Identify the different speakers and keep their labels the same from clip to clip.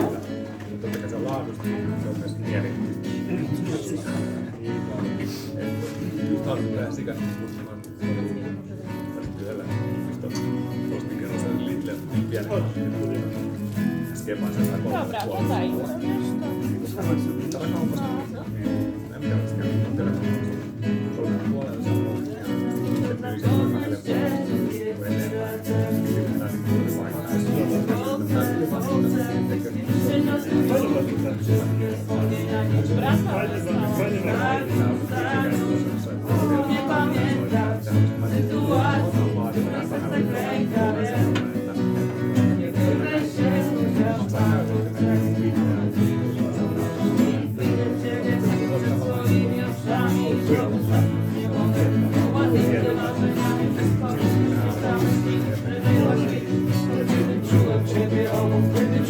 Speaker 1: mutta se laadusta, se on myös mielenkiintoista. Just haluan tehdä sikäli kutsuvan työllä. Just ostin kerran sen Lidlen pienen kauppiaan.
Speaker 2: Dobra, tutaj już.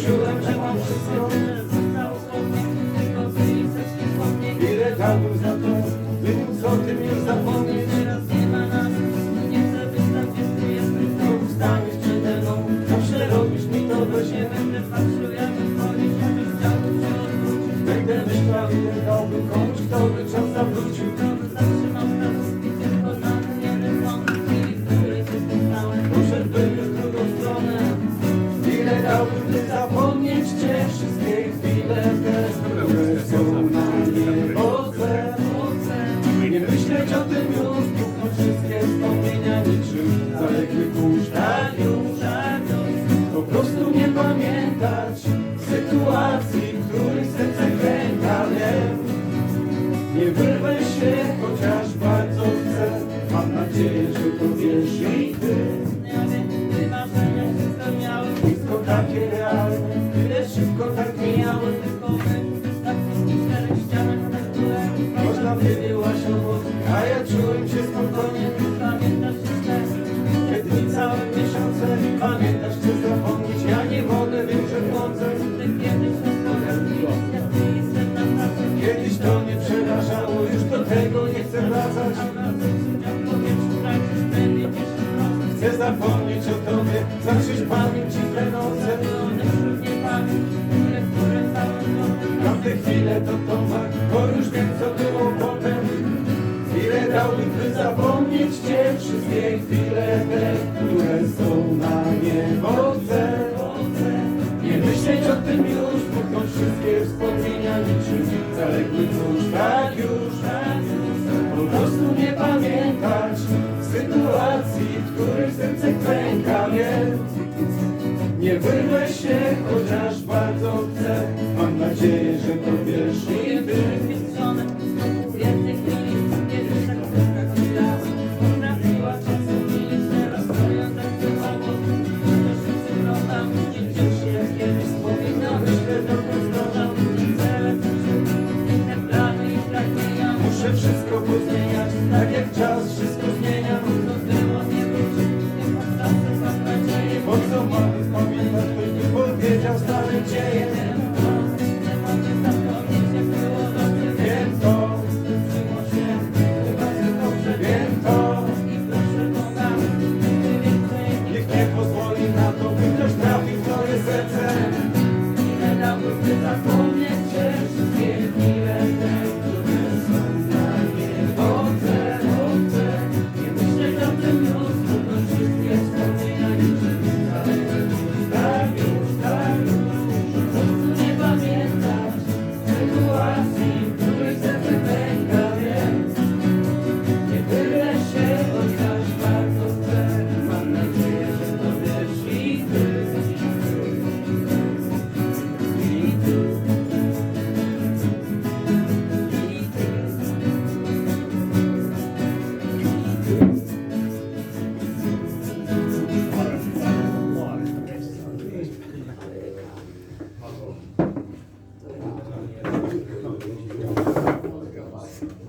Speaker 3: Ile Będę myślał, ile dałbym komuś, kto by czas zawrócił Poszedłbym już w drugą stronę. Ile dałbym, by zapomnieć Cię. Wszystkie chwile te, które są na niebodze Nie myśleć o tym już Puknąć wszystkie wspomnienia niczym zaległy kurz Tak już, po prostu nie pamiętać Sytuacji, zapomnieć. O tobie, zatrzeć pamięci te noce Chwile to tomar, bo już wiem co było potem. Ile dałbym, by zapomnieć cię Wszystkie chwile te, które są na niebodze. Nie myśleć o tym już, puknąć wszystkie wspomnienia niczym Zaległy cóż, tak już Po prostu nie pamiętać Sytuacji, w których serce kręka mnie Nie wyrwę się, chociaż bardzo chcę nadzieję, że to wiesz. Muszę wszystko pozmieniać, tak jak czas wszystko zmienia. Po co mamy return. Even up with this, I.